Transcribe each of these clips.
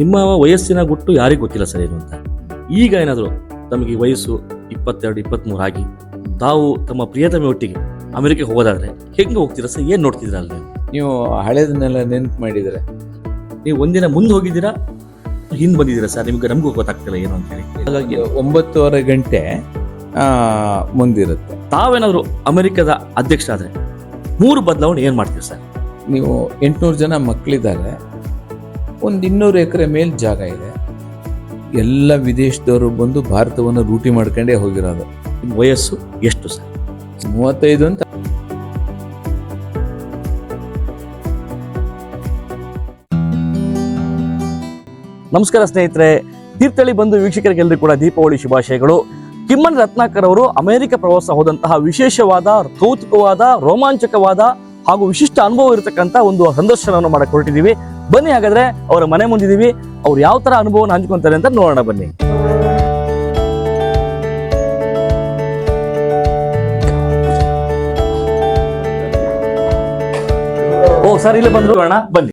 ನಿಮ್ಮ ವಯಸ್ಸಿನ ಗುಟ್ಟು ಯಾರಿಗೂ ಗೊತ್ತಿಲ್ಲ ಸರ್ ಏನು ಅಂತ. ಈಗ ಏನಾದರೂ ತಮಗೆ ವಯಸ್ಸು ಇಪ್ಪತ್ತೆರಡು ಇಪ್ಪತ್ತ್ಮೂರು ಆಗಿ ತಾವು ತಮ್ಮ ಪ್ರಿಯತಮೆ ಒಟ್ಟಿಗೆ ಅಮೆರಿಕಕ್ಕೆ ಹೋಗೋದಾದ್ರೆ ಹೆಂಗೆ ಹೋಗ್ತೀರಾ ಸರ್? ಏನು ನೋಡ್ತಿದ್ದೀರಾ ಅಲ್ಲಿ? ನೀವು? ಹಳೆದನ್ನೆಲ್ಲ ನೆನ್ಪು ಮಾಡಿದರೆ ನೀವು ಒಂದಿನ ಮುಂದೆ ಹೋಗಿದ್ದೀರಾ? ಹಿಂದೆ ಬಂದಿದ್ದೀರಾ ಸರ್? ನಿಮ್ಗೆ ನಮಗೂ ಗೊತ್ತಾಗ್ತಿಲ್ಲ ಏನು ಅಂತ ಹೇಳಿ. ಹಾಗಾಗಿ ಒಂಬತ್ತುವರೆ ಗಂಟೆ ಮುಂದಿರುತ್ತೆ. ತಾವೇನಾದರೂ ಅಮೆರಿಕದ ಆದರೆ ಮೂರು ಬದಲಾವಣೆ ಏನು ಮಾಡ್ತೀರಿ ಸರ್? ನೀವು ಎಂಟುನೂರು ಜನ ಮಕ್ಕಳಿದ್ದಾರೆ ಒಂದು ಇನ್ನೂರು ಎಕರೆ ಮೇಲೆ ಜಾಗ ಇದೆ. ಎಲ್ಲ ವಿದೇಶದವರು ಬಂದು ಭಾರತವನ್ನು ರೂಟಿ ಮಾಡ್ಕೊಂಡೇ ಹೋಗಿರೋದು. ವಯಸ್ಸು ಎಷ್ಟು ಸರ್? ಮೂವತ್ತೈದು ಅಂತ. ನಮಸ್ಕಾರ ಸ್ನೇಹಿತರೆ, ತೀರ್ಥಹಳ್ಳಿ ಬಂದು ವೀಕ್ಷಕರಿಗೆಲ್ಲರೂ ಕೂಡ ದೀಪಾವಳಿ ಶುಭಾಶಯಗಳು. ಕಿಮ್ಮನ್ ರತ್ನಾಕರ್ ಅವರು ಅಮೆರಿಕ ಪ್ರವಾಸ ಹೋದಂತಹ ವಿಶೇಷವಾದ, ಕೌತುಕವಾದ, ರೋಮಾಂಚಕವಾದ ಹಾಗೂ ವಿಶಿಷ್ಟ ಅನುಭವ ಇರತಕ್ಕಂತ ಒಂದು ಸಂದರ್ಶನವನ್ನು ಮಾಡಕ್ ಹೊರಟಿದೀವಿ ಬನ್ನಿ ಹಾಗಾದ್ರೆ ಅವರ ಮನೆ ಮುಂದಿದೀವಿ ಅವ್ರು ಯಾವ ತರ ಅನುಭವನ ಹಂಚ್ಕೊಂತಾರೆ ಅಂತ ನೋಡೋಣ ಬನ್ನಿ. ಓ, ಸರ್, ಇಲ್ಲಿ ಬಂದ್ರು. ಅಣ್ಣ, ಬನ್ನಿ.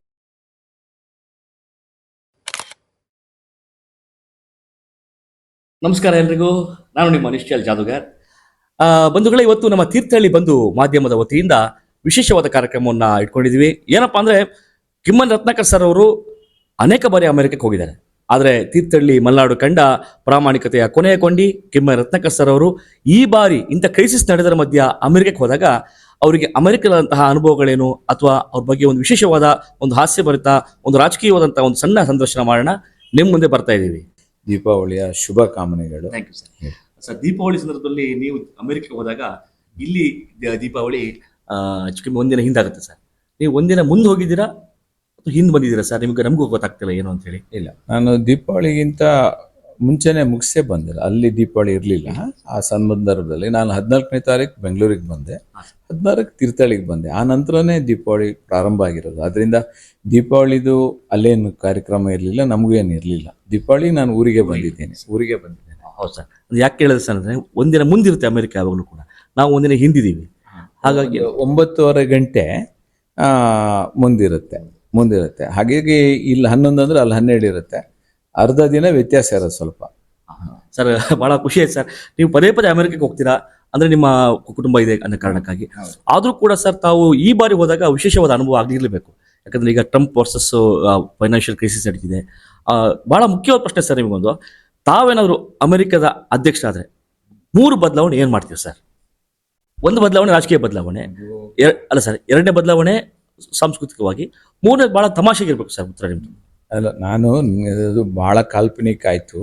ನಮಸ್ಕಾರ ಎಲ್ರಿಗೂ. ನಾನು ನಿಮ್ಮ ನಿಶ್ಚಲ್ ಜಾದುಗಾರ್. ಬಂಧುಗಳೇ, ಇವತ್ತು ನಮ್ಮ ತೀರ್ಥಹಳ್ಳಿ ಬಂದು ಮಾಧ್ಯಮದ ವತಿಯಿಂದ ವಿಶೇಷವಾದ ಕಾರ್ಯಕ್ರಮವನ್ನ ಇಟ್ಕೊಂಡಿದೀವಿ ಏನಪ್ಪಾ ಅಂದ್ರೆ ಕಿಮ್ಮನ್ ರತ್ನಾಕರ್ ಸರ್ ಅವರು ಅನೇಕ ಬಾರಿ ಅಮೆರಿಕಕ್ಕೆ ಹೋಗಿದ್ದಾರೆ. ಆದರೆ ತೀರ್ಥಹಳ್ಳಿ ಮಲ್ನಾಡು ಕಂಡ ಪ್ರಾಮಾಣಿಕತೆಯ ಕೊನೆಯ ಕೊಂಡಿ ಕಿಮ್ಮ ರತ್ನಾಕರ್ ಸರ್ ಅವರು ಈ ಬಾರಿ ಇಂಥ ಕ್ರೈಸಿಸ್ ನಡೆದರ ಮಧ್ಯ ಅಮೆರಿಕಕ್ಕೆ ಹೋದಾಗ ಅವರಿಗೆ ಅಮೆರಿಕದಂತಹ ಅನುಭವಗಳೇನು ಅಥವಾ ಅವ್ರ ಬಗ್ಗೆ ಒಂದು ವಿಶೇಷವಾದ ಒಂದು ಹಾಸ್ಯ ಹಾಸ್ಯಭರಿತ ಒಂದು ರಾಜಕೀಯವಾದಂತಹ ಒಂದು ಸಣ್ಣ ಸಂದರ್ಶನ ಮಾಡೋಣ. ನಿಮ್ಮ ಮುಂದೆ ಬರ್ತಾ ಇದ್ದೀವಿ. ದೀಪಾವಳಿಯ ಶುಭ ಕಾಮನೆಗಳು. Thank you sir sir Deepavali ಸಂದರ್ಭದಲ್ಲಿ ನೀವು ಅಮೆರಿಕಕ್ಕೆ ಹೋದಾಗ ಇಲ್ಲಿ ದ- ದೀಪಾವಳಿ ಒಂದಿನ ಹಿಂದಾಗುತ್ತೆ ಸರ್ ನೀವು ಒಂದಿನ ಮುಂದೆ ಹೋಗಿದ್ದೀರಾ? ಹಿಂದೆ ಬಂದಿದ್ದೀರಾ ಸರ್? ನಿಮ್ಗೆ ನಮಗೂ ಗೊತ್ತಾಗ್ತಿಲ್ಲ ಏನು ಅಂತ ಹೇಳಿ. ಇಲ್ಲ ನಾನು ದೀಪಾವಳಿಗಿಂತ ಮುಂಚೆನೆ ಮುಗಿಸೇ ಬಂದಿಲ್ಲ. ಅಲ್ಲಿ ದೀಪಾವಳಿ ಇರಲಿಲ್ಲ. ಆ ಸಂದರ್ಭದಲ್ಲಿ ನಾನು ಹದಿನಾಲ್ಕನೇ ತಾರೀಕು ಬೆಂಗಳೂರಿಗೆ ಬಂದೆ. ಹದಿನಾರಕ್ಕೆ ತೀರ್ಥಹಳ್ಳಿಗೆ ಬಂದೆ. ಆ ನಂತರನೇ ದೀಪಾವಳಿ ಪ್ರಾರಂಭ ಆಗಿರೋದು. ಅದರಿಂದ ದೀಪಾವಳಿದು ಅಲ್ಲೇನು ಕಾರ್ಯಕ್ರಮ ಇರಲಿಲ್ಲ ನಮಗೂ ಏನು ಇರಲಿಲ್ಲ. ದೀಪಾವಳಿ ನಾನು ಊರಿಗೆ ಬಂದಿದ್ದೇನೆ. ಊರಿಗೆ ಬಂದಿದ್ದೇನೆ. ಹೌದು ಸರ್. ಯಾಕೆ ಕೇಳಿದ್ರೆ ಸರ್ ಅಂದರೆ ಒಂದಿನ ಮುಂದಿರುತ್ತೆ ಅಮೆರಿಕ ಯಾವಾಗಲೂ ಕೂಡ. ನಾವು ಒಂದಿನ ಹಿಂದಿದ್ದೀವಿ. ಹಾಗಾಗಿ ಒಂಬತ್ತುವರೆ ಗಂಟೆ ಆ, ಮುಂದಿರುತ್ತೆ. ಹಾಗಾಗಿ ಇಲ್ಲಿ ಹನ್ನೊಂದು ಅಂದ್ರೆ ಅಲ್ಲಿ ಹನ್ನೆರಡು ಇರುತ್ತೆ. ಅರ್ಧ ದಿನ ವ್ಯತ್ಯಾಸ ಇರೋದು ಸ್ವಲ್ಪ. ಸರ್ ಬಹಳ ಖುಷಿ ಆಯ್ತು ಸರ್. ನೀವು ಪದೇ ಪದೇ ಅಮೆರಿಕಕ್ಕೆ ಹೋಗ್ತೀರಾ? ಅಂದ್ರೆ ನಿಮ್ಮ ಕುಟುಂಬ ಇದೆ ಅನ್ನೋ ಕಾರಣಕ್ಕಾಗಿ. ಆದರೂ ಆದ್ರೂ ಕೂಡ ಸರ್ ತಾವು ಈ ಬಾರಿ ಹೋದಾಗ ವಿಶೇಷವಾದ ಅನುಭವ ಆಗಿರ್ಲೇಬೇಕು ಯಾಕಂದ್ರೆ ಈಗ ಟ್ರಂಪ್ ವರ್ಸಸ್ ಫೈನಾನ್ಷಿಯಲ್ ಕ್ರೈಸಿಸ್ ನಡೀತಿದೆ. ಬಹಳ ಮುಖ್ಯವಾದ ಪ್ರಶ್ನೆ ಸರ್ ನಿಮಗೊಂದು. ತಾವೇನಾದ್ರು ಅಮೆರಿಕದ ಅಧ್ಯಕ್ಷರಾದ್ರೆ ಮೂರು ಬದಲಾವಣೆ ಏನ್ ಮಾಡ್ತೀವಿ ಸರ್? ಒಂದು ಬದಲಾವಣೆ ರಾಜಕೀಯ ಬದಲಾವಣೆ. ಅಲ್ಲ ಸರ್ ಎರಡನೇ ಬದಲಾವಣೆ ಸಾಂಸ್ಕೃತಿಕವಾಗಿ. ಮೂರನೇ ಬಹಳ ತಮಾಷೆಗಿರ್ಬೇಕು ಸರ್ ಉತ್ತರ ನಿಮ್ದು. ಅಲ್ಲ, ನಾನು ಅದು ಭಾಳ ಕಾಲ್ಪನಿಕ ಆಯಿತು.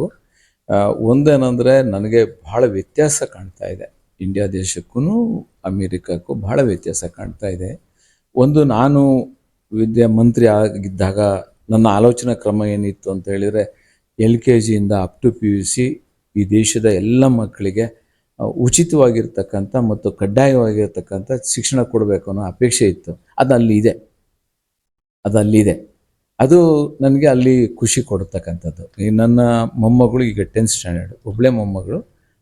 ಒಂದೇನಂದರೆ ನನಗೆ ಭಾಳ ವ್ಯತ್ಯಾಸ ಕಾಣ್ತಾ ಇದೆ. ಇಂಡಿಯಾ ದೇಶಕ್ಕೂ ಅಮೇರಿಕಕ್ಕೂ ಭಾಳ ವ್ಯತ್ಯಾಸ ಕಾಣ್ತಾ ಇದೆ. ಒಂದು, ನಾನು ವಿದ್ಯಾ ಮಂತ್ರಿ ಆಗಿದ್ದಾಗ ನನ್ನ ಆಲೋಚನಾ ಕ್ರಮ ಏನಿತ್ತು ಅಂತ ಹೇಳಿದರೆ L K ಜಿಯಿಂದ up to P U C ಈ ದೇಶದ ಎಲ್ಲ ಮಕ್ಕಳಿಗೆ ಉಚಿತವಾಗಿರ್ತಕ್ಕಂಥ ಮತ್ತು ಕಡ್ಡಾಯವಾಗಿರ್ತಕ್ಕಂಥ ಶಿಕ್ಷಣ ಕೊಡಬೇಕು ಅನ್ನೋ ಅಪೇಕ್ಷೆ ಇತ್ತು. ಅದು ಅಲ್ಲಿ ಇದೆ ಅದು ಅಲ್ಲಿದೆ ಅದು ನನಗೆ ಅಲ್ಲಿ ಖುಷಿ ಕೊಡ್ತಕ್ಕಂಥದ್ದು. ಈ ನನ್ನ ಮೊಮ್ಮಗಳು ಈಗ ಟೆಂತ್ ಸ್ಟ್ಯಾಂಡರ್ಡ್ ಒಬ್ಬಳೇ ಮೊಮ್ಮಗಳು,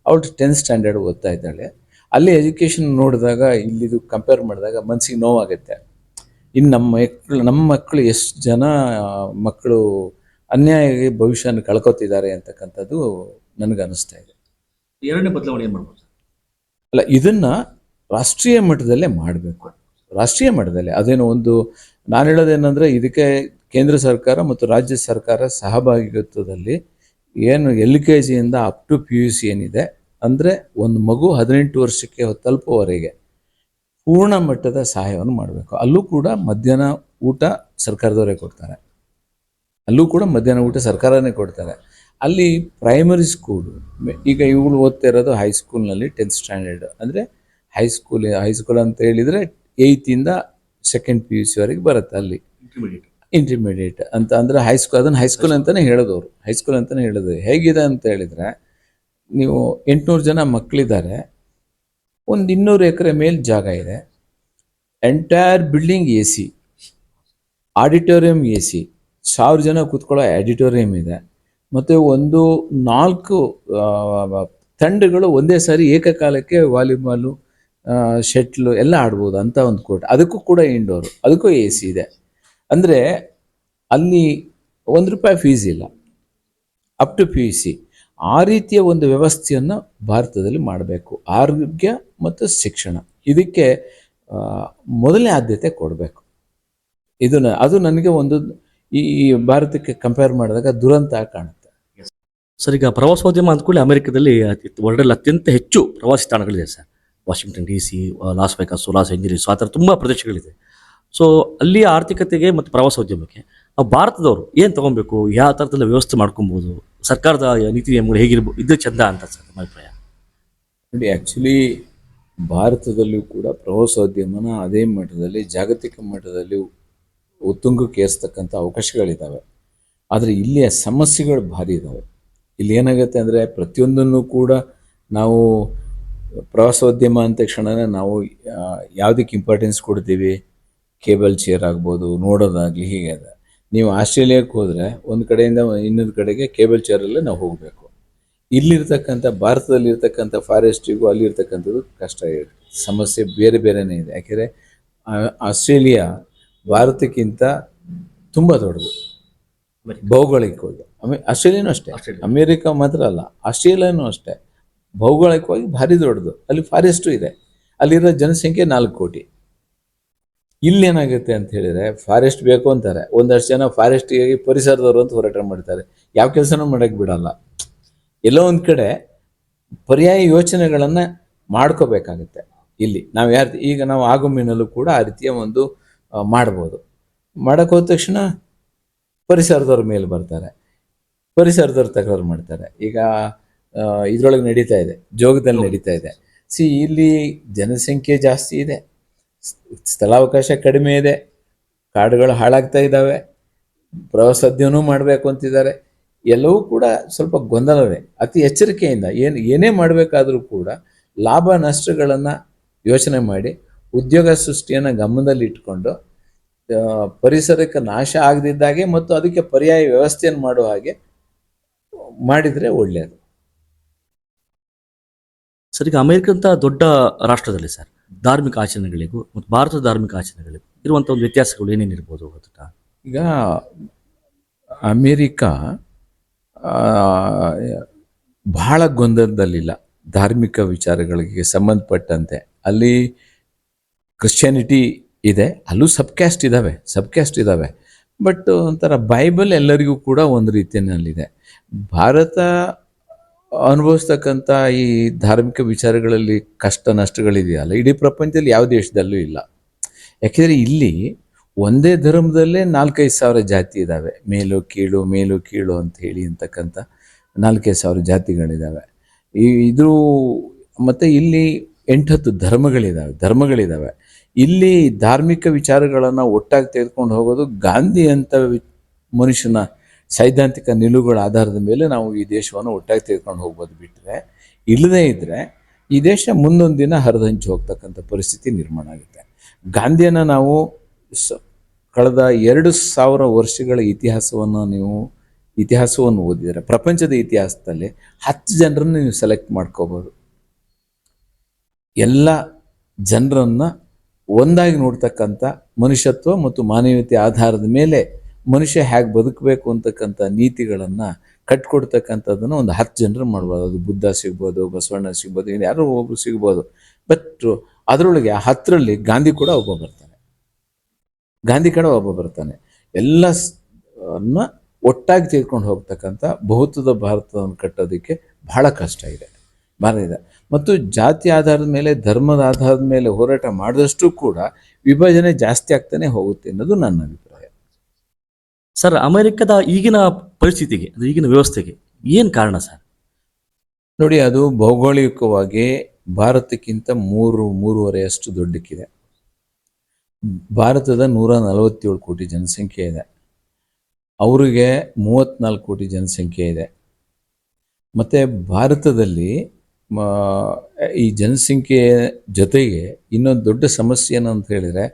ಅವಳು ಟೆಂತ್ ಸ್ಟ್ಯಾಂಡರ್ಡ್ ಓದ್ತಾ ಇದ್ದಾಳೆ. ಅಲ್ಲಿ ಎಜುಕೇಷನ್ ನೋಡಿದಾಗ, ಇಲ್ಲಿದು ಕಂಪೇರ್ ಮಾಡಿದಾಗ ಮನಸ್ಸಿಗೆ ನೋವಾಗುತ್ತೆ. ಇನ್ನು ನಮ್ಮ ಮಕ್ಕಳು ನಮ್ಮ ಮಕ್ಕಳು ಎಷ್ಟು ಜನ ಮಕ್ಕಳು ಅನ್ಯಾಯ ಭವಿಷ್ಯನ ಕಳ್ಕೊತಿದ್ದಾರೆ ಅಂತಕ್ಕಂಥದ್ದು ನನಗನ್ನಿಸ್ತಾ ಇದೆ. ಎರಡನೇ ಬದಲಾವಣೆ ಏನು ಮಾಡ್ಬೋದು? ಅಲ್ಲ, ಇದನ್ನ ರಾಷ್ಟ್ರೀಯ ಮಟ್ಟದಲ್ಲೇ ಮಾಡಬೇಕು. ರಾಷ್ಟ್ರೀಯ ಮಟ್ಟದಲ್ಲೇ. ಅದೇನು ಒಂದು, ನಾನು ಹೇಳೋದೇನಂದ್ರೆ ಇದಕ್ಕೆ ಕೇಂದ್ರ ಸರ್ಕಾರ ಮತ್ತು ರಾಜ್ಯ ಸರ್ಕಾರ ಸಹಭಾಗಿತ್ವದಲ್ಲಿ ಏನು L K ಜಿಯಿಂದ up to P U C ಏನಿದೆ, ಅಂದರೆ ಒಂದು ಮಗು ಹದಿನೆಂಟು ವರ್ಷಕ್ಕೆ ತಲುಪುವವರೆಗೆ ಪೂರ್ಣ ಮಟ್ಟದ ಸಹಾಯವನ್ನು ಮಾಡಬೇಕು. ಅಲ್ಲೂ ಕೂಡ ಮಧ್ಯಾಹ್ನ ಊಟ ಸರ್ಕಾರದವರೇ ಕೊಡ್ತಾರೆ. ಅಲ್ಲೂ ಕೂಡ ಮಧ್ಯಾಹ್ನ ಊಟ ಸರ್ಕಾರನೇ ಕೊಡ್ತಾರೆ. ಅಲ್ಲಿ ಪ್ರೈಮರಿ ಸ್ಕೂಲು ಈಗ ಇವಳು ಓದ್ತಾ ಇರೋದು ಹೈಸ್ಕೂಲ್ನಲ್ಲಿ ಟೆಂತ್ ಸ್ಟ್ಯಾಂಡರ್ಡ್ ಅಂದರೆ ಹೈಸ್ಕೂಲ್ ಹೈಸ್ಕೂಲ್ ಅಂತ ಹೇಳಿದರೆ ಏಯ್ತಿಂದ ಸೆಕೆಂಡ್ ಪಿ ಯು ಸಿವರೆಗೆ ಬರುತ್ತೆ ಅಲ್ಲಿ. ಇಂಟರ್ಮೀಡಿಯೇಟ್ ಅಂತ ಅಂದರೆ ಹೈಸ್ಕೂಲ್ ಅದನ್ನು ಹೈಸ್ಕೂಲ್ ಅಂತಲೇ ಹೇಳೋದು ಅವರು ಹೈಸ್ಕೂಲ್ ಅಂತಲೇ ಹೇಳೋದು. ಹೇಗಿದೆ ಅಂತ ಹೇಳಿದರೆ ನೀವು ಎಂಟುನೂರು ಜನ ಮಕ್ಕಳಿದ್ದಾರೆ ಒಂದು ಇನ್ನೂರು ಎಕರೆ ಮೇಲೆ ಜಾಗ ಇದೆ. Entire building A C auditorium A C ಸಾವಿರ ಜನ ಕೂತ್ಕೊಳ್ಳೋ ಆಡಿಟೋರಿಯಂ ಇದೆ. ಮತ್ತು ಒಂದು ನಾಲ್ಕು ತಂಡಗಳು ಒಂದೇ ಸಾರಿ ಏಕಕಾಲಕ್ಕೆ ವಾಲಿಬಾಲು ಶಟ್ಲು ಎಲ್ಲ ಆಡ್ಬೋದು ಅಂತ ಒಂದು ಕೋರ್ಟ್. ಅದಕ್ಕೂ ಕೂಡ ಇಂಡೋರು ಅದಕ್ಕೂ ಎ ಸಿ ಇದೆ. ಅಂದರೆ ಅಲ್ಲಿ ಒಂದು ರೂಪಾಯಿ ಫೀಸ್ ಇಲ್ಲ. Up to P U C ಆ ರೀತಿಯ ಒಂದು ವ್ಯವಸ್ಥೆಯನ್ನು ಭಾರತದಲ್ಲಿ ಮಾಡಬೇಕು. ಆರೋಗ್ಯ ಮತ್ತು ಶಿಕ್ಷಣ. ಇದಕ್ಕೆ ಮೊದಲನೇ ಆದ್ಯತೆ ಕೊಡಬೇಕು. ಇದು ನ- ಅದು ನನಗೆ ಒಂದು ಈ ಭಾರತಕ್ಕೆ ಕಂಪೇರ್ ಮಾಡಿದಾಗ ದುರಂತ ಕಾಣುತ್ತೆ. ಸರ್, ಈಗ ಪ್ರವಾಸೋದ್ಯಮ ಅಂದ್ಕೊಳ್ಳಿ ಅಮೆರಿಕದಲ್ಲಿ ವರ್ಲ್ಡಲ್ಲಿ ಅತ್ಯಂತ ಹೆಚ್ಚು ಪ್ರವಾಸಿ ತಾಣಗಳಿದೆ sir. Washington D C Los Vegas, Los Angeles, ಆ ಥರ ತುಂಬ ಪ್ರದೇಶಗಳಿದೆ. ಸೊ ಅಲ್ಲಿಯ ಆರ್ಥಿಕತೆಗೆ ಮತ್ತು ಪ್ರವಾಸೋದ್ಯಮಕ್ಕೆ ನಾವು ಭಾರತದವರು ಏನು ತೊಗೊಬೇಕು? ಯಾವ ಥರದಲ್ಲಿ ವ್ಯವಸ್ಥೆ ಮಾಡ್ಕೊಬೋದು? ಸರ್ಕಾರದ ನೀತಿ ನಿಯಮಗಳು ಹೇಗಿರ್ಬೋದು ಇದು ಚಂದ ಅಂತ ಸರ್, ನಮ್ಮ ಅಭಿಪ್ರಾಯ? ನೋಡಿ ಆ್ಯಕ್ಚುಲಿ ಭಾರತದಲ್ಲೂ ಕೂಡ ಪ್ರವಾಸೋದ್ಯಮನ ಅದೇ ಮಟ್ಟದಲ್ಲಿ, ಜಾಗತಿಕ ಮಟ್ಟದಲ್ಲಿ ಉತ್ತುಂಗಕ್ಕೆ ಏರಿಸ್ತಕ್ಕಂಥ ಅವಕಾಶಗಳಿದ್ದಾವೆ ಆದರೆ ಇಲ್ಲಿಯ ಸಮಸ್ಯೆಗಳು ಭಾರಿ ಇದ್ದಾವೆ ಇಲ್ಲಿ ಏನಾಗುತ್ತೆ ಅಂದರೆ ಪ್ರತಿಯೊಂದನ್ನು ಕೂಡ ನಾವು ಪ್ರವಾಸೋದ್ಯಮ ಅಂದ ತಕ್ಷಣನೇ ನಾವು ಯಾವುದಕ್ಕೆ ಇಂಪಾರ್ಟೆನ್ಸ್ ಕೊಡ್ತೀವಿ? ಕೇಬಲ್ ಚೇರ್ ಆಗ್ಬೋದು, ನೋಡೋದಾಗಲಿ ಹೀಗೆ ಅದ. ನೀವು ಆಸ್ಟ್ರೇಲಿಯಾಕ್ಕೆ ಹೋದರೆ ಒಂದು ಕಡೆಯಿಂದ ಇನ್ನೊಂದು ಕಡೆಗೆ ಕೇಬಲ್ ಚೇರಲ್ಲೇ ನಾವು ಹೋಗಬೇಕು. ಇಲ್ಲಿರ್ತಕ್ಕಂಥ, ಭಾರತದಲ್ಲಿರ್ತಕ್ಕಂಥ ಫಾರೆಸ್ಟಿಗೂ ಅಲ್ಲಿರ್ತಕ್ಕಂಥದ್ದು ಕಷ್ಟ ಇದೆ ಸಮಸ್ಯೆ ಬೇರೆ ಬೇರೆನೇ ಇದೆ. ಯಾಕೆಂದರೆ ಆಸ್ಟ್ರೇಲಿಯಾ ಭಾರತಕ್ಕಿಂತ ತುಂಬ ದೊಡ್ಡದು. ಭೌಗೋಳಿಕವಾಗಿ ಅಮೆ ಆಸ್ಟ್ರೇಲಿಯಾನೂ ಅಷ್ಟೇ. ಅಮೇರಿಕ ಮಾತ್ರ ಅಲ್ಲ ಆಸ್ಟ್ರೇಲಿಯಾನೂ ಅಷ್ಟೇ. ಭೌಗೋಳಿಕವಾಗಿ ಭಾರಿ ದೊಡ್ಡದು. ಅಲ್ಲಿ ಫಾರೆಸ್ಟು ಇದೆ. ಅಲ್ಲಿರೋ ಜನಸಂಖ್ಯೆ ನಾಲ್ಕು ಕೋಟಿ. ಇಲ್ಲಿ ಏನಾಗುತ್ತೆ ಅಂತ ಹೇಳಿದ್ರೆ ಫಾರೆಸ್ಟ್ ಬೇಕು ಅಂತಾರೆ. ಒಂದಷ್ಟು ಜನ ಫಾರೆಸ್ಟಿಗಾಗಿ ಪರಿಸರದವರು ಅಂತ ಹೋರಾಟ ಮಾಡ್ತಾರೆ. ಯಾವ ಕೆಲಸನೂ ಮಾಡಕ್ಕೆ ಬಿಡಲ್ಲ. ಎಲ್ಲೋ ಒಂದು ಕಡೆ ಪರ್ಯಾಯ ಯೋಚನೆಗಳನ್ನು ಮಾಡ್ಕೋಬೇಕಾಗುತ್ತೆ ಇಲ್ಲಿ. ನಾವು ಯಾರು ಈಗ ನಾವು ಆಗುಮಿನಲ್ಲೂ ಕೂಡ ಆ ರೀತಿಯ ಒಂದು ಮಾಡ್ಬೋದು. ಮಾಡೋಕ್ಕೆ ಹೋದ ತಕ್ಷಣ ಪರಿಸರದವ್ರ ಮೇಲೆ ಬರ್ತಾರೆ. ಪರಿಸರದವ್ರು ತಕರಾರು ಮಾಡ್ತಾರೆ. ಈಗ ಇದರೊಳಗೆ ನಡೀತಾ ಇದೆ. ಜೋಗದಲ್ಲಿ ನಡೀತಾ ಇದೆ. ಸಿ, ಇಲ್ಲಿ ಜನಸಂಖ್ಯೆ ಜಾಸ್ತಿ ಇದೆ. ಸ್ಥಳಾವಕಾಶ ಕಡಿಮೆ ಇದೆ. ಕಾಡುಗಳು ಹಾಳಾಗ್ತಾ ಇದ್ದಾವೆ. ಪ್ರವಾಸೋದ್ಯಮನೂ ಮಾಡಬೇಕು ಅಂತಿದ್ದಾರೆ. ಎಲ್ಲವೂ ಕೂಡ ಸ್ವಲ್ಪ ಗೊಂದಲವೇ. ಅತಿ ಎಚ್ಚರಿಕೆಯಿಂದ ಏನು, ಏನೇ ಮಾಡಬೇಕಾದರೂ ಕೂಡ ಲಾಭ ನಷ್ಟಗಳನ್ನು ಯೋಚನೆ ಮಾಡಿ, ಉದ್ಯೋಗ ಸೃಷ್ಟಿಯನ್ನು ಗಮನದಲ್ಲಿ ಇಟ್ಕೊಂಡು ಪರಿಸರಕ್ಕೆ ನಾಶ ಆಗದಿದ್ದಾಗೆ ಮತ್ತು ಅದಕ್ಕೆ ಪರ್ಯಾಯ ವ್ಯವಸ್ಥೆಯನ್ನು ಮಾಡುವ ಹಾಗೆ ಮಾಡಿದರೆ ಒಳ್ಳೆಯದು. ಸರ್ ಈಗ ಅಮೆರಿಕಂತ ದೊಡ್ಡ ರಾಷ್ಟ್ರದಲ್ಲಿ ಸರ್ ಧಾರ್ಮಿಕ ಆಚರಣೆಗಳಿಗೂ ಮತ್ತು ಭಾರತದ ಧಾರ್ಮಿಕ ಆಚರಣೆಗಳಿಗೂ ಇರುವಂಥ ಒಂದು ವ್ಯತ್ಯಾಸಗಳು ಏನೇನಿರ್ಬೋದು ಗೊತ್ತಾ ಈಗ ಅಮೇರಿಕ ಆ, ಬಹಳ ಗೊಂದಲದಲ್ಲಿಲ್ಲ ಧಾರ್ಮಿಕ ವಿಚಾರಗಳಿಗೆ ಸಂಬಂಧಪಟ್ಟಂತೆ. ಅಲ್ಲಿ ಕ್ರಿಶ್ಚಿಯಾನಿಟಿ ಇದೆ. ಅಲ್ಲೂ ಸಬ್ ಕ್ಯಾಸ್ಟ್ ಇದ್ದಾವೆ ಸಬ್ ಕ್ಯಾಸ್ಟ್ ಇದ್ದಾವೆ ಬಟ್ ಒಂಥರ ಬೈಬಲ್ ಎಲ್ಲರಿಗೂ ಕೂಡ ಒಂದು ರೀತಿಯಲ್ಲಿದೆ. ಭಾರತ ಅನುಭವಿಸ್ತಕ್ಕಂಥ ಈ ಧಾರ್ಮಿಕ ವಿಚಾರಗಳಲ್ಲಿ ಕಷ್ಟ ನಷ್ಟಗಳಿದೆಯಲ್ಲ ಇಡೀ ಪ್ರಪಂಚದಲ್ಲಿ ಯಾವ ದೇಶದಲ್ಲೂ ಇಲ್ಲ. ಯಾಕೆಂದರೆ ಇಲ್ಲಿ ಒಂದೇ ಧರ್ಮದಲ್ಲೇ ನಾಲ್ಕೈದು ಸಾವಿರ ಜಾತಿ ಇದ್ದಾವೆ ಮೇಲು ಕೀಳು ಮೇಲು ಕೀಳು ಅಂತ ಹೇಳಿ ಅಂತಕ್ಕಂಥ ನಾಲ್ಕೈದು ಸಾವಿರ ಜಾತಿಗಳಿದ್ದಾವೆ ಇದು ಮತ್ತು ಇಲ್ಲಿ ಎಂಟತ್ತು ಧರ್ಮಗಳಿದ್ದಾವೆ ಧರ್ಮಗಳಿದ್ದಾವೆ ಇಲ್ಲಿ ಧಾರ್ಮಿಕ ವಿಚಾರಗಳನ್ನು ಒಟ್ಟಾಗಿ ತೆಗೆದುಕೊಂಡು ಹೋಗೋದು ಗಾಂಧಿ ಅಂತ ಮನುಷ್ಯನ ಸೈದ್ಧಾಂತಿಕ ನಿಲುವುಗಳ ಆಧಾರದ ಮೇಲೆ ನಾವು ಈ ದೇಶವನ್ನು ಒಟ್ಟಾಗಿ ತೆಗೆದುಕೊಂಡು ಹೋಗ್ಬೋದು ಬಿಟ್ಟರೆ ಇಲ್ಲದೇ ಇದ್ದರೆ ಈ ದೇಶ ಮುಂದೊಂದು ದಿನ ಹರಿದಂಚು ಹೋಗ್ತಕ್ಕಂಥ ಪರಿಸ್ಥಿತಿ ನಿರ್ಮಾಣ ಆಗುತ್ತೆ. ಗಾಂಧಿಯನ್ನು ನಾವು ಸ ಕಳೆದ ಎರಡು ಸಾವಿರ ವರ್ಷಗಳ ಇತಿಹಾಸವನ್ನು ನೀವು ಇತಿಹಾಸವನ್ನು ಓದಿದರೆ, ಪ್ರಪಂಚದ ಇತಿಹಾಸದಲ್ಲಿ ಹತ್ತು ಜನರನ್ನು ನೀವು ಸೆಲೆಕ್ಟ್ ಮಾಡ್ಕೋಬೋದು. ಎಲ್ಲ ಜನರನ್ನು ಒಂದಾಗಿ ನೋಡ್ತಕ್ಕಂಥ ಮನುಷ್ಯತ್ವ ಮತ್ತು ಮಾನವೀಯತೆ ಆಧಾರದ ಮೇಲೆ ಮನುಷ್ಯ ಹೇಗೆ ಬದುಕಬೇಕು ಅಂತಕ್ಕಂಥ ನೀತಿಗಳನ್ನು ಕಟ್ಕೊಡ್ತಕ್ಕಂಥದ್ದನ್ನು ಒಂದು ಹತ್ತು ಜನರು ಮಾಡ್ಬೋದು. ಅದು ಬುದ್ಧ ಸಿಗ್ಬೋದು, ಬಸವಣ್ಣ ಸಿಗ್ಬೋದು, ಇನ್ನು ಯಾರೋ ಒಬ್ಬರು ಸಿಗ್ಬೋದು. ಬಟ್ ಅದರೊಳಗೆ ಆ ಹತ್ತರಲ್ಲಿ ಗಾಂಧಿ ಕೂಡ ಒಬ್ಬ ಬರ್ತಾನೆ. ಗಾಂಧಿ ಕೂಡ ಒಬ್ಬ ಬರ್ತಾನೆ. ಎಲ್ಲ ಒಟ್ಟಾಗಿ ತೆಗೆದುಕೊಂಡು ಹೋಗ್ತಕ್ಕಂಥ ಬಹುತ್ವದ ಭಾರತವನ್ನು ಕಟ್ಟೋದಕ್ಕೆ ಬಹಳ ಕಷ್ಟ ಇದೆ. ಇದೆ. ಮತ್ತು ಜಾತಿ ಆಧಾರದ ಮೇಲೆ ಧರ್ಮದ ಆಧಾರದ ಮೇಲೆ ಹೋರಾಟ ಮಾಡಿದಷ್ಟು ಕೂಡ ವಿಭಜನೆ ಜಾಸ್ತಿ ಆಗ್ತಾನೆ ಹೋಗುತ್ತೆ ಅನ್ನೋದು ನನ್ನ ಅಭಿಪ್ರಾಯ. ಸರ್ ಅಮೆರಿಕದ ಈಗಿನ ಪರಿಸ್ಥಿತಿಗೆ ಅದು ಈಗಿನ ವ್ಯವಸ್ಥೆಗೆ ಏನು ಕಾರಣ ಸರ್? ನೋಡಿ ಅದು ಭೌಗೋಳಿಕವಾಗಿ ಭಾರತಕ್ಕಿಂತ ಮೂರು ಮೂರುವರೆಯಷ್ಟು ದೊಡ್ಡಕ್ಕಿದೆ. ಭಾರತದ ನೂರ ನಲವತ್ತೇಳು ಕೋಟಿ ಜನಸಂಖ್ಯೆ ಇದೆ. ಅವರಿಗೆ ಮೂವತ್ತ್ನಾಲ್ಕು ಕೋಟಿ ಜನಸಂಖ್ಯೆ ಇದೆ. ಮತ್ತು ಭಾರತದಲ್ಲಿ ಈ ಜನಸಂಖ್ಯೆ ಜೊತೆಗೆ ಇನ್ನೊಂದು ದೊಡ್ಡ ಸಮಸ್ಯೆ ಏನು ಅಂತ ಹೇಳಿದರೆ,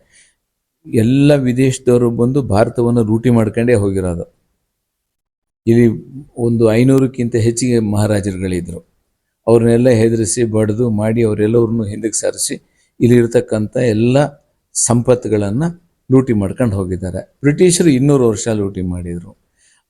ಎಲ್ಲ ವಿದೇಶದವರು ಬಂದು ಭಾರತವನ್ನು ರೂಟಿ ಮಾಡ್ಕೊಂಡೇ ಹೋಗಿರೋದು. ಇಲ್ಲಿ ಒಂದು ಐನೂರಕ್ಕಿಂತ ಹೆಚ್ಚಿಗೆ ಮಹಾರಾಜರುಗಳಿದ್ದರು ಅವ್ರನ್ನೆಲ್ಲ ಹೆದರಿಸಿ, ಬಡಿದು ಮಾಡಿ ಅವರೆಲ್ಲವ್ರನ್ನೂ ಹಿಂದಕ್ಕೆ ಸಾರಿಸಿ, ಇಲ್ಲಿರ್ತಕ್ಕಂಥ ಎಲ್ಲ ಸಂಪತ್ತುಗಳನ್ನು ಲೂಟಿ ಮಾಡ್ಕೊಂಡು ಹೋಗಿದ್ದಾರೆ. ಬ್ರಿಟಿಷರು ಇನ್ನೂರು ವರ್ಷ ಲೂಟಿ ಮಾಡಿದರು.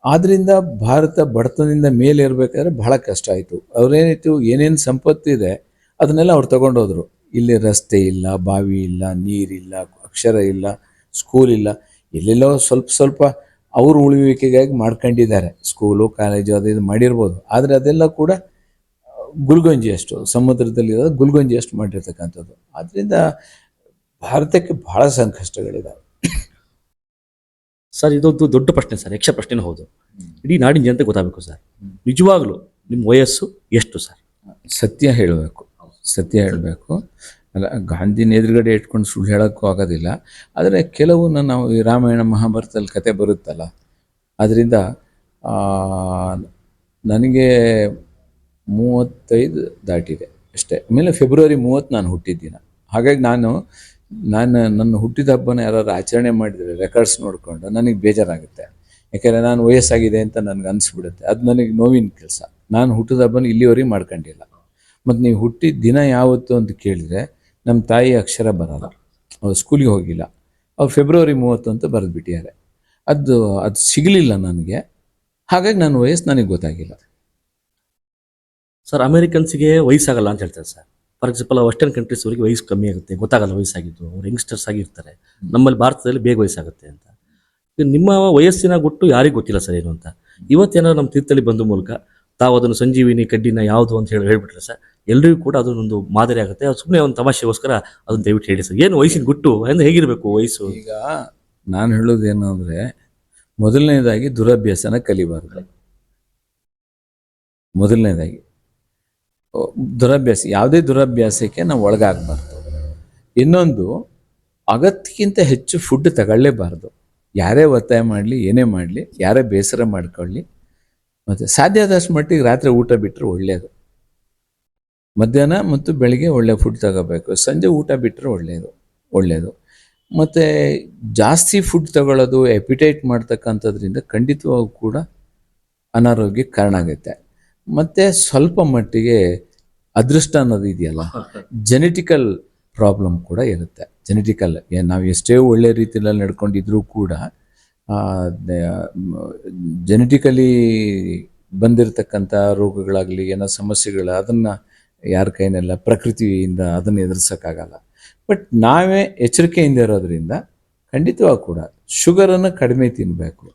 ಆದ್ರಿಂದ ಭಾರತ ಬಡತನದಿಂದ ಮೇಲೆ ಇರಬೇಕಾದ್ರೆ ಬಹಳ ಕಷ್ಟ ಆಯಿತು. ಅವರೇನಿತ್ತು, ಏನೇನು ಸಂಪತ್ತಿದೆ ಅದನ್ನೆಲ್ಲ ಅವ್ರು ತಗೊಂಡೋದ್ರು. ಇಲ್ಲಿ ರಸ್ತೆ ಇಲ್ಲ, ಬಾವಿ ಇಲ್ಲ ನೀರಿಲ್ಲ ಅಕ್ಷರ ಇಲ್ಲ ಸ್ಕೂಲ್ ಇಲ್ಲ. ಎಲ್ಲೆಲ್ಲೋ ಸ್ವಲ್ಪ ಸ್ವಲ್ಪ ಅವ್ರ ಉಳಿವಿಕೆಗಾಗಿ ಮಾಡ್ಕೊಂಡಿದ್ದಾರೆ. ಸ್ಕೂಲು ಕಾಲೇಜು ಅದು ಇದು ಮಾಡಿರ್ಬೋದು. ಆದರೆ ಅದೆಲ್ಲ ಕೂಡ ಗುಲ್ಗಂಜಿ ಅಷ್ಟು ಸಮುದ್ರದಲ್ಲಿರೋದು ಗುಲ್ಗಂಜಿ ಅಷ್ಟು ಮಾಡಿರ್ತಕ್ಕಂಥದ್ದು. ಆದ್ದರಿಂದ ಭಾರತಕ್ಕೆ ಬಹಳ ಸಂಕಷ್ಟಗಳಿದ್ದಾವೆ ಸರ್ ಇದೊಂದು ದೊಡ್ಡ ಪ್ರಶ್ನೆ ಸರ್ ಯಕ್ಷ ಪ್ರಶ್ನೆನೂ ಹೌದು. ಇಡೀ ನಾಡಿನ ಜನತೆ ಗೊತ್ತಾಗಬೇಕು ಸರ್. ನಿಜವಾಗ್ಲೂ ನಿಮ್ಮ ವಯಸ್ಸು ಎಷ್ಟು ಸರ್? ಸತ್ಯ ಹೇಳಬೇಕು. ಸತ್ಯ ಹೇಳಬೇಕು. ಅಲ್ಲ ಗಾಂಧಿನ ಎದುರುಗಡೆ ಇಟ್ಕೊಂಡು ಸುಳ್ಳು ಹೇಳೋಕ್ಕೂ ಆಗೋದಿಲ್ಲ. ಆದರೆ ಕೆಲವನ್ನ ನಾವು ಈ ರಾಮಾಯಣ ಮಹಾಭಾರತದಲ್ಲಿ ಕತೆ ಬರುತ್ತಲ್ಲ ಅದರಿಂದ ನನಗೆ ಮೂವತ್ತೈದು ದಾಟಿದೆ ಅಷ್ಟೇ. ಆಮೇಲೆ ಫೆಬ್ರವರಿ ಮೂವತ್ತು ನಾನು ಹುಟ್ಟಿದ್ದಿನ. ಹಾಗಾಗಿ ನಾನು ನಾನು ನನ್ನ ಹುಟ್ಟಿದ ಹಬ್ಬನ ಯಾರಾದ್ರು ಆಚರಣೆ ಮಾಡಿದರೆ ರೆಕಾರ್ಡ್ಸ್ ನೋಡಿಕೊಂಡು ನನಗೆ ಬೇಜಾರಾಗುತ್ತೆ. ಯಾಕೆಂದರೆ ನಾನು ವಯಸ್ಸಾಗಿದೆ ಅಂತ ನನಗೆ ಅನಿಸ್ಬಿಡುತ್ತೆ. ಅದು ನನಗೆ ನೋವಿನ ಕೆಲಸ. ನಾನು ಹುಟ್ಟಿದ ಹಬ್ಬನ ಇಲ್ಲಿವರೆಗೆ ಮಾಡ್ಕೊಂಡಿಲ್ಲ. ಮತ್ತು ನೀವು ಹುಟ್ಟಿದ ದಿನ ಯಾವತ್ತು ಅಂತ ಕೇಳಿದರೆ ನಮ್ಮ ತಾಯಿ ಅಕ್ಷರ ಬರಲ್ಲ. ಅವ್ರು ಸ್ಕೂಲಿಗೆ ಹೋಗಿಲ್ಲ. ಅವ್ರು ಫೆಬ್ರವರಿ ಮೂವತ್ತು ಅಂತ ಬರೆದ್ಬಿಟ್ಟಿದ್ದಾರೆ. ಅದು ಅದು ಸಿಗಲಿಲ್ಲ ನನಗೆ. ಹಾಗಾಗಿ ನನ್ನ ವಯಸ್ಸು ನನಗೆ ಗೊತ್ತಾಗಿಲ್ಲ. ಸರ್ ಅಮೇರಿಕನ್ಸಿಗೆ ವಯಸ್ಸಾಗಲ್ಲ ಅಂತ ಹೇಳ್ತಾರೆ sir for example western countries ಅವರಿಗೆ ವಯಸ್ಸು ಕಮ್ಮಿ ಆಗುತ್ತೆ. ಗೊತ್ತಾಗಲ್ಲ ವಯಸ್ಸಾಗಿದ್ದು. ಅವ್ರು ಯಂಗ್ಸ್ಟರ್ಸ್ ಆಗಿರ್ತಾರೆ. ನಮ್ಮಲ್ಲಿ ಭಾರತದಲ್ಲಿ ಬೇಗ ವಯಸ್ಸಾಗುತ್ತೆ ಅಂತ. ನಿಮ್ಮ ವಯಸ್ಸಿನ ಗುಟ್ಟು ಯಾರಿಗೂ ಗೊತ್ತಿಲ್ಲ ಸರ್ ಏನು ಅಂತ. ಇವತ್ತೇನಾದ್ರು ನಮ್ಮ ತೀರ್ಥಳ್ಳಿ ಬಂದ ಮೂಲಕ ತಾವು ಅದನ್ನು ಸಂಜೀವಿನಿ, ಕಡ್ಡಿನ ಯಾವುದು ಅಂತ ಹೇಳಿ ಹೇಳ್ಬಿಟ್ರೆ ಸರ್ ಎಲ್ಲರಿಗೂ ಕೂಡ ಅದನ್ನೊಂದು ಮಾದರಿ ಆಗುತ್ತೆ. ಅದು ಸುಮ್ಮನೆ ಒಂದು ತಮಾಷೆಗೋಸ್ಕರ ಅದನ್ನ ದಯವಿಟ್ಟು ಹೇಳಿ ಸರ್. ಏನು ವಯಸ್ಸಿನ ಗುಟ್ಟು? ಅಂದ್ರೆ ಹೇಗಿರಬೇಕು ವಯಸ್ಸು? ಈಗ ನಾನು ಹೇಳೋದು ಏನು ಅಂದರೆ ಮೊದಲನೇದಾಗಿ ದುರಭ್ಯಾಸನ ಕಲಿಬಾರ್ದು. ಮೊದಲನೇದಾಗಿ. ದುರಭ್ಯಾಸ, ಯಾವುದೇ ದುರಭ್ಯಾಸಕ್ಕೆ ನಾವು ಒಳಗಾಗಬಾರ್ದು. ಇನ್ನೊಂದು, ಅಗತ್ಯಕ್ಕಿಂತ ಹೆಚ್ಚು ಫುಡ್ ತಗೊಳ್ಳೇಬಾರ್ದು. ಯಾರೇ ಒತ್ತಾಯ ಮಾಡಲಿ, ಏನೇ ಮಾಡಲಿ, ಯಾರೇ ಬೇಸರ ಮಾಡ್ಕೊಳ್ಳಿ. ಮತ್ತು ಸಾಧ್ಯ ಆದಷ್ಟು ಮಟ್ಟಿಗೆ ರಾತ್ರಿ ಊಟ ಬಿಟ್ಟರೆ ಒಳ್ಳೆಯದು ಮಧ್ಯಾಹ್ನ ಮತ್ತು ಬೆಳಿಗ್ಗೆ ಒಳ್ಳೆ ಫುಡ್ ತಗೋಬೇಕು. ಸಂಜೆ ಊಟ ಬಿಟ್ಟರೆ ಒಳ್ಳೆಯದು ಒಳ್ಳೆಯದು ಮತ್ತು ಜಾಸ್ತಿ ಫುಡ್ ತಗೊಳ್ಳೋದು ಎಪಿಟೈಟ್ ಮಾಡ್ತಕ್ಕಂಥದ್ರಿಂದ ಖಂಡಿತವಾಗೂ ಕೂಡ ಅನಾರೋಗ್ಯಕ್ಕೆ ಕಾರಣ ಆಗುತ್ತೆ. ಮತ್ತು ಸ್ವಲ್ಪ ಮಟ್ಟಿಗೆ ಅದೃಷ್ಟ ಅನ್ನೋದು ಇದೆಯಲ್ಲ? ಜೆನೆಟಿಕಲ್ ಪ್ರಾಬ್ಲಮ್ ಕೂಡ ಇರುತ್ತೆ. ಜೆನೆಟಿಕಲ್ ನಾವು ಎಷ್ಟೇ ಒಳ್ಳೆ ರೀತಿಯಲ್ಲಿ ನಡ್ಕೊಂಡಿದ್ರೂ ಕೂಡ ಜೆನೆಟಿಕಲಿ ಬಂದಿರತಕ್ಕಂಥ ರೋಗಗಳಾಗಲಿ ಏನೋ ಸಮಸ್ಯೆಗಳ ಅದನ್ನು ಯಾರ ಕೈನೆಲ್ಲ ಪ್ರಕೃತಿಯಿಂದ ಅದನ್ನು ಎದುರಿಸೋಕ್ಕಾಗಲ್ಲ. ಬಟ್ ನಾವೇ ಎಚ್ಚರಿಕೆಯಿಂದ ಇರೋದ್ರಿಂದ ಖಂಡಿತವಾಗ ಕೂಡ ಶುಗರನ್ನು ಕಡಿಮೆ ತಿನ್ನಬೇಕು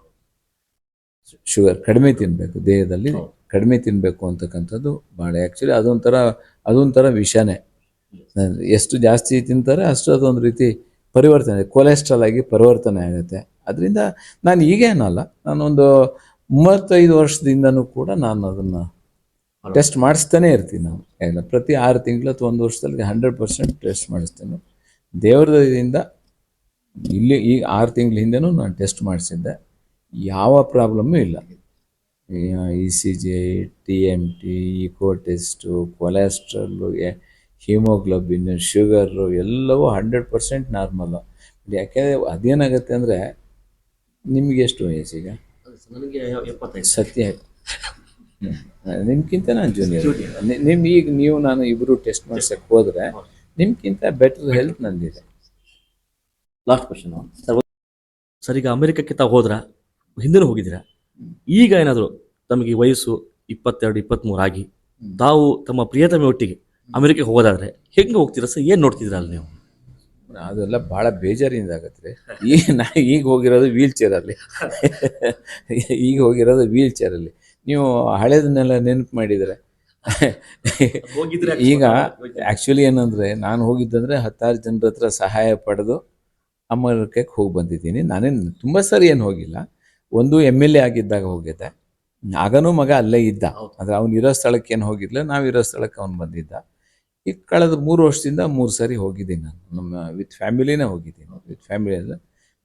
ಶುಗರ್ ಕಡಿಮೆ ತಿನ್ನಬೇಕು ದೇಹದಲ್ಲಿ. ಕಡಿಮೆ ತಿನ್ನಬೇಕು ಅಂತಕ್ಕಂಥದ್ದು ಭಾಳ ಆ್ಯಕ್ಚುಲಿ ಅದೊಂಥರ ಅದೊಂಥರ ವಿಷನೇ. ಎಷ್ಟು ಜಾಸ್ತಿ ತಿಂತಾರೆ ಅಷ್ಟು ಅದೊಂದು ರೀತಿ ಪರಿವರ್ತನೆ ಕೊಲೆಸ್ಟ್ರಾಲ್ ಆಗಿ ಪರಿವರ್ತನೆ ಆಗುತ್ತೆ. ಅದರಿಂದ ನಾನು ಈಗೇನಲ್ಲ ನಾನೊಂದು ಮೂವತ್ತೈದು ವರ್ಷದಿಂದನೂ ಕೂಡ ನಾನು ಅದನ್ನು ಟೆಸ್ಟ್ ಮಾಡಿಸ್ತಾನೆ ಇರ್ತೀನಿ ನಾನು. ಏನಿಲ್ಲ ಪ್ರತಿ ಆರು ತಿಂಗಳು ಅಥವಾ ಒಂದು ವರ್ಷದಲ್ಲಿ ಹಂಡ್ರೆಡ್ ಪರ್ಸೆಂಟ್ ಟೆಸ್ಟ್ ಮಾಡಿಸ್ತೇನೆ. ದೇವ್ರದಿಂದ ಇಲ್ಲಿ ಈಗ ಆರು ತಿಂಗಳ ಹಿಂದೆನೂ ನಾನು ಟೆಸ್ಟ್ ಮಾಡಿಸಿದ್ದೆ. ಯಾವ ಪ್ರಾಬ್ಲಮ್ಮೂ ಇಲ್ಲ. E C G T M T echo test ಕೊಲೆಸ್ಟ್ರಲ್ಲು haemoglobin sugar ಎಲ್ಲವೂ ಹಂಡ್ರೆಡ್ ಪರ್ಸೆಂಟ್ ನಾರ್ಮಲ್ಲು ಯಾಕೆಂದರೆ ಅದೇನಾಗುತ್ತೆ ಅಂದರೆ ನಿಮಗೆ ಎಷ್ಟು ವಯಸ್ಸೀಗ ನನಗೆ ಎಪ್ಪತ್ತೈದು ಸತ್ಯ ನಿಮ್ಗಿಂತ ನಾನು ಜೂನಿಯರ್ ನಿಮ್ ಈಗ ನೀವು ನಾನು ಇಬ್ಬರು ಟೆಸ್ಟ್ ಮಾಡ್ಸಕ್ಕೆ ಹೋದ್ರೆ ನಿಮ್ಗಿಂತ ಬೆಟರ್ ಹೆಲ್ತ್ ನಂದಿದೆ. ಲಾಸ್ಟ್ ಕ್ವಶನ್ ಸರ್ ಸರ್ ಈಗ ಅಮೆರಿಕಕ್ಕೆ ತಾವು ಹೋದ್ರ? ಹಿಂದೆನೂ ಹೋಗಿದ್ದೀರಾ? ಈಗ ಏನಾದರೂ ತಮಗೆ ವಯಸ್ಸು ಇಪ್ಪತ್ತೆರಡು ಇಪ್ಪತ್ತ್ಮೂರು ಆಗಿ ತಾವು ತಮ್ಮ ಪ್ರಿಯತಮೆ ಒಟ್ಟಿಗೆ ಅಮೆರಿಕಕ್ಕೆ ಹೋಗೋದಾದ್ರೆ ಹೆಂಗೆ ಹೋಗ್ತೀರಾ ಸರ್? ಏನು ನೋಡ್ತಿದ್ರ ಅಲ್ಲಿ ನೀವು ಅದೆಲ್ಲ ಭಾಳ ಬೇಜಾರಿಂದ ಆಗತ್ತೆ ಈಗ ನಾ ಈಗ ಹೋಗಿರೋದು ವೀಲ್ ಚೇರಲ್ಲಿ ಈಗ ಹೋಗಿರೋದು ವೀಲ್ ಚೇರಲ್ಲಿ ನೀವು ಹಳೇದನ್ನೆಲ್ಲ ನೆನಪು ಮಾಡಿದರೆ? ಹೋಗಿದ್ರೆ ಈಗ ಆ್ಯಕ್ಚುಲಿ ಏನಂದರೆ ನಾನು ಹೋಗಿದ್ದಂದರೆ ಹತ್ತಾರು ಜನರ ಹತ್ರ ಸಹಾಯ ಪಡೆದು ಅಮೆರಿಕಕ್ಕೆ ಹೋಗಿ ಬಂದಿದ್ದೀನಿ. ನಾನೇನು ತುಂಬ ಸರಿ ಏನು ಹೋಗಿಲ್ಲ. ಒಂದು ಎಂ ಎಲ್ ಎ ಆಗಿದ್ದಾಗ ಹೋಗಿದ್ದೆ. ಆಗನೂ ಮಗ ಅಲ್ಲೇ ಇದ್ದ. ಅಂದರೆ ಅವ್ನು ಇರೋ ಸ್ಥಳಕ್ಕೆ ಏನು ಹೋಗಿರ್ಲಿಲ್ಲ ನಾವು ಇರೋ ಸ್ಥಳಕ್ಕೆ ಅವ್ನು ಬಂದಿದ್ದ. ಈಗ ಕಳೆದ ಮೂರು ವರ್ಷದಿಂದ ಮೂರು ಸಾರಿ ಹೋಗಿದ್ದೀನಿ ನಾನು. ನಮ್ಮ ವಿತ್ ಫ್ಯಾಮಿಲಿನೇ ಹೋಗಿದ್ದೀನಿ. ವಿತ್ ಫ್ಯಾಮಿಲಿ ಅಂದರೆ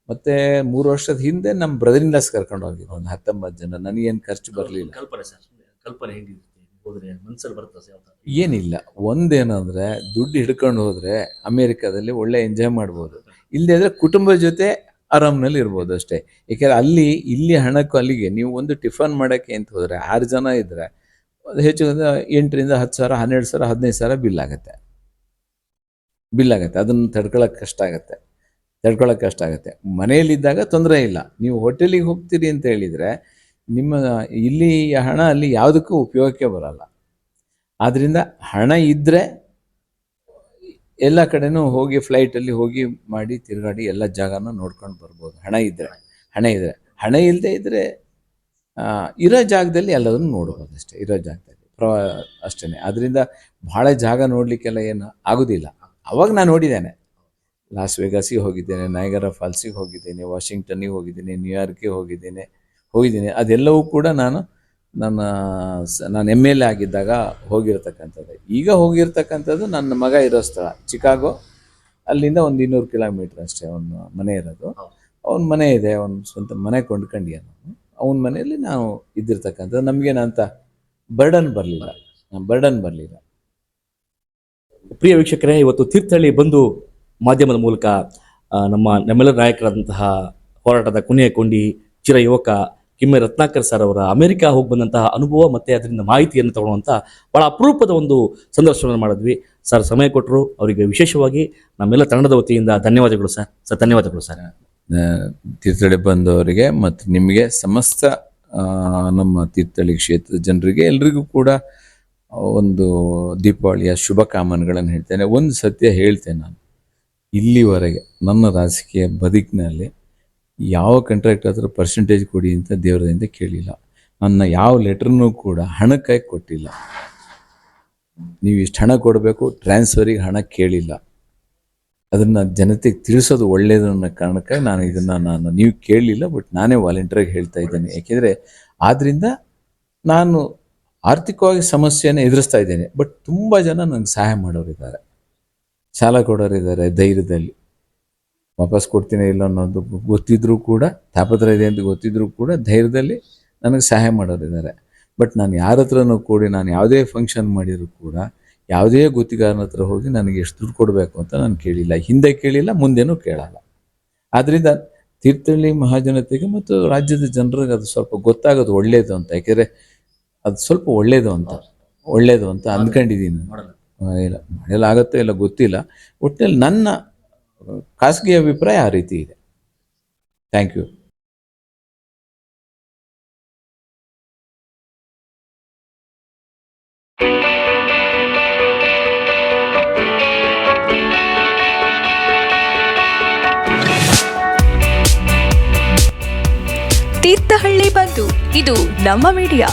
ಮತ್ತೆ ಮೂರು ವರ್ಷದ ಹಿಂದೆ ನಮ್ಮ ಬ್ರದರ್ ಲಾಸ್ ಕರ್ಕೊಂಡು ಹೋಗಿದ್ದೆ. ಒಂದು ಹತ್ತೊಂಬತ್ತು ಜನ. ನನಗೇನು ಖರ್ಚು ಬರಲಿಲ್ಲ. ಕಲ್ಪನೆ ಸರ್. ಕಲ್ಪನೆ ಏನಿಲ್ಲ. ಒಂದೇನಂದ್ರೆ ದುಡ್ಡು ಹಿಡ್ಕೊಂಡು ಹೋದ್ರೆ ಅಮೇರಿಕಾದಲ್ಲಿ ಒಳ್ಳೆ ಎಂಜಾಯ್ ಮಾಡ್ಬೋದು. ಇಲ್ಲದೆ ಅಂದರೆ ಕುಟುಂಬದ ಜೊತೆ ಆರಾಮ್ನಲ್ಲಿ ಇರ್ಬೋದು ಅಷ್ಟೇ. ಏಕೆಂದ್ರೆ ಅಲ್ಲಿ, ಇಲ್ಲಿ ಹಣಕ್ಕೂ ಅಲ್ಲಿಗೆ ನೀವು ಒಂದು ಟಿಫನ್ ಮಾಡೋಕ್ಕೆ ಅಂತ ಹೋದರೆ ಆರು ಜನ ಇದ್ದರೆ ಹೆಚ್ಚು ಎಂಟರಿಂದ ಹತ್ತು ಸಾವಿರ, ಹನ್ನೆರಡು ಸಾವಿರ, ಹದಿನೈದು ಸಾವಿರ ಬಿಲ್ ಆಗುತ್ತೆ. ಬಿಲ್ ಆಗುತ್ತೆ. ಅದನ್ನು ತಡ್ಕೊಳ್ಳೋಕೆ ಕಷ್ಟ ಆಗುತ್ತೆ. ತಡ್ಕೊಳ್ಳೋಕೆ ಕಷ್ಟ ಆಗುತ್ತೆ. ಮನೆಯಲ್ಲಿದ್ದಾಗ ತೊಂದರೆ ಇಲ್ಲ. ನೀವು ಹೋಟೆಲಿಗೆ ಹೋಗ್ತೀರಿ ಅಂತ ಹೇಳಿದರೆ ನಿಮ್ಮ ಇಲ್ಲಿ ಹಣ ಅಲ್ಲಿ ಯಾವುದಕ್ಕೂ ಉಪಯೋಗಕ್ಕೆ ಬರಲ್ಲ. ಆದ್ದರಿಂದ ಹಣ ಇದ್ದರೆ ಎಲ್ಲ ಕಡೆನೂ ಹೋಗಿ ಫ್ಲೈಟಲ್ಲಿ ಹೋಗಿ ಮಾಡಿ ತಿರುಗಾಡಿ ಎಲ್ಲ ಜಾಗನ ನೋಡ್ಕೊಂಡು ಬರ್ಬೋದು. ಹಣ ಇದ್ದರೆ ಹಣ ಇದ್ದರೆ ಹಣ ಇಲ್ಲದೆ ಇದ್ದರೆ ಇರೋ ಜಾಗದಲ್ಲಿ ಎಲ್ಲದನ್ನು ನೋಡ್ಬೋದು ಅಷ್ಟೇ, ಇರೋ ಜಾಗದಲ್ಲಿ. ಪ್ರವಾ ಅಷ್ಟೇ ಅದರಿಂದ ಭಾಳ ಜಾಗ ನೋಡಲಿಕ್ಕೆಲ್ಲ ಏನು ಆಗೋದಿಲ್ಲ. ಅವಾಗ ನಾನು ನೋಡಿದ್ದೇನೆ. ಲಾಸ್ ವೆಗಾಸಿಗೆ ಹೋಗಿದ್ದೇನೆ ನಾಯಗರ ಫಾಲ್ಸಿಗೆ ಹೋಗಿದ್ದೇನೆ ವಾಷಿಂಗ್ಟನ್ನಿಗೆ ಹೋಗಿದ್ದೇನೆ ನ್ಯೂಯಾರ್ಕಿಗೆ ಹೋಗಿದ್ದೇನೆ, ಹೋಗಿದ್ದೀನಿ. ಅದೆಲ್ಲವೂ ಕೂಡ ನಾನು ನನ್ನ ನಾನು ಎಂ ಎಲ್ ಎ ಆಗಿದ್ದಾಗ ಹೋಗಿರ್ತಕ್ಕಂಥದ್ದು. ಈಗ ಹೋಗಿರ್ತಕ್ಕಂಥದ್ದು ನನ್ನ ಮಗ ಇರೋ ಸ್ಥಳ ಚಿಕಾಗೋ. ಅಲ್ಲಿಂದ ಒಂದು ಇನ್ನೂರು ಕಿಲೋಮೀಟ್ರ್ ಅಷ್ಟೇ ಅವನ ಮನೆ ಇರೋದು. ಅವನ ಮನೆ ಇದೆ ಅವನ ಸ್ವಂತ ಮನೆ ಕೊಂಡ್ಕೊಂಡಿಯ ನಾನು. ಅವನ ಮನೆಯಲ್ಲಿ ನಾವು ಇದ್ದಿರ್ತಕ್ಕಂಥದ್ದು. ನಮಗೇನಂತ ಬರ್ಡನ್ ಬರಲಿಲ್ಲ. ಬರ್ಡನ್ ಬರಲಿಲ್ಲ. ಪ್ರಿಯ ವೀಕ್ಷಕರೇ ಇವತ್ತು ತೀರ್ಥಹಳ್ಳಿ ಬಂದು ಮಾಧ್ಯಮದ ಮೂಲಕ ನಮ್ಮ ನಮ್ಮೆಲ್ಲರ ನಾಯಕರಾದಂತಹ ಹೋರಾಟದ ಕೊನೆಯ ಕೊಂಡಿ ಚಿರ ಯುವಕ ಕಿಮ್ಮೆ ರತ್ನಾಕರ್ ಸರ್ ಅವರ ಅಮೆರಿಕ ಹೋಗಿ ಬಂದಂತಹ ಅನುಭವ ಮತ್ತು ಅದರಿಂದ ಮಾಹಿತಿಯನ್ನು ತಗೊಳ್ಳುವಂಥ ಬಹಳ ಅಪರೂಪದ ಒಂದು ಸಂದರ್ಶನವನ್ನು ಮಾಡಿದ್ವಿ. ಸರ್ ಸಮಯ ಕೊಟ್ಟರು ಅವರಿಗೆ ವಿಶೇಷವಾಗಿ ನಮ್ಮೆಲ್ಲ ತಂಡದ ವತಿಯಿಂದ ಧನ್ಯವಾದಗಳು ಸರ್. ಸರ್, ಧನ್ಯವಾದಗಳು ಸರ್. ತೀರ್ಥಹಳ್ಳಿ ಬಂದವರಿಗೆ ಮತ್ತು ನಿಮಗೆ ಸಮಸ್ತ ನಮ್ಮ ತೀರ್ಥಹಳ್ಳಿ ಕ್ಷೇತ್ರದ ಜನರಿಗೆ ಎಲ್ರಿಗೂ ಕೂಡ ಒಂದು ದೀಪಾವಳಿಯ ಶುಭ ಕಾಮನೆಗಳನ್ನು ಹೇಳ್ತೇನೆ. ಒಂದು ಸತ್ಯ ಹೇಳ್ತೇನೆ ನಾನು. ಇಲ್ಲಿವರೆಗೆ ನನ್ನ ರಾಜಕೀಯ ಬದುಕಿನಲ್ಲಿ ಯಾವ ಕಾಂಟ್ರಾಕ್ಟ್ ಹತ್ರ ಪರ್ಸೆಂಟೇಜ್ ಕೊಡಿ ಅಂತ ದೇವರದಿಂದ ಕೇಳಿಲ್ಲ. ನನ್ನ ಯಾವ ಲೆಟ್ರನ್ನೂ ಕೂಡ ಹಣಕ್ಕಾಗಿ ಕೊಟ್ಟಿಲ್ಲ. ನೀವು ಇಷ್ಟು ಹಣ ಕೊಡಬೇಕು ಟ್ರಾನ್ಸ್ಫರಿಗೆ ಹಣ ಕೇಳಿಲ್ಲ. ಅದನ್ನು ಜನತೆಗೆ ತಿಳಿಸೋದು ಒಳ್ಳೆಯದು ಅನ್ನೋ ಕಾರಣಕ್ಕೆ ನಾನು ಇದನ್ನು ನಾನು ನೀವು ಕೇಳಲಿಲ್ಲ ಬಟ್ ನಾನೇ ವಾಲಂಟಿಯರಾಗಿ ಹೇಳ್ತಾ ಇದ್ದೇನೆ. ಯಾಕೆಂದರೆ ಆದ್ದರಿಂದ ನಾನು ಆರ್ಥಿಕವಾಗಿ ಸಮಸ್ಯೆಯನ್ನು ಎದುರಿಸ್ತಾ ಇದ್ದೇನೆ ಬಟ್ ತುಂಬ ಜನ ನನಗೆ ಸಹಾಯ ಮಾಡೋರಿದ್ದಾರೆ. ಸಾಲ ಕೊಡೋರಿದ್ದಾರೆ, ಧೈರ್ಯದಲ್ಲಿ. ವಾಪಸ್ ಕೊಡ್ತೀನಿ ಇಲ್ಲ ಅನ್ನೋದು ಗೊತ್ತಿದ್ರೂ ಕೂಡ ತಾಪತ್ರ ಇದೆ ಅಂತ ಗೊತ್ತಿದ್ರೂ ಕೂಡ ಧೈರ್ಯದಲ್ಲಿ ನನಗೆ ಸಹಾಯ ಮಾಡೋರಿದ್ದಾರೆ. ಬಟ್ ನಾನು ಯಾರ ಹತ್ರನೂ ಕೂಡಿ ನಾನು ಯಾವುದೇ ಫಂಕ್ಷನ್ ಮಾಡಿದರೂ ಕೂಡ ಯಾವುದೇ ಗುತ್ತಿಗಾರನ ಹತ್ರ ಹೋಗಿ ನನಗೆ ಎಷ್ಟು ದುಡ್ಡು ಕೊಡಬೇಕು ಅಂತ ನಾನು ಕೇಳಿಲ್ಲ. ಹಿಂದೆ ಕೇಳಿಲ್ಲ ಮುಂದೆನೂ ಕೇಳಲ್ಲ. ಆದ್ದರಿಂದ ತೀರ್ಥಹಳ್ಳಿ ಮಹಾಜನತೆಗೆ ಮತ್ತು ರಾಜ್ಯದ ಜನರಿಗೆ ಅದು ಸ್ವಲ್ಪ ಗೊತ್ತಾಗೋದು ಒಳ್ಳೆಯದು ಅಂತ ಯಾಕೆಂದರೆ ಅದು ಸ್ವಲ್ಪ ಒಳ್ಳೆಯದು ಅಂತ ಒಳ್ಳೆಯದು ಅಂತ ಅಂದ್ಕೊಂಡಿದ್ದೀನಿ ಇಲ್ಲ ಮಾಡಲಾಗತ್ತೋ ಆಗುತ್ತೋ ಇಲ್ಲ ಗೊತ್ತಿಲ್ಲ. ಒಟ್ಟಿನಲ್ಲಿ ನನ್ನ ಖಾಸಗಿ ಅಭಿಪ್ರಾಯ ಆ ರೀತಿ ಇದೆ. ಥ್ಯಾಂಕ್ ಯು ತೀರ್ಥಹಳ್ಳಿ ಬಂದು ಇದು ನಮ್ಮ ಮೀಡಿಯಾ.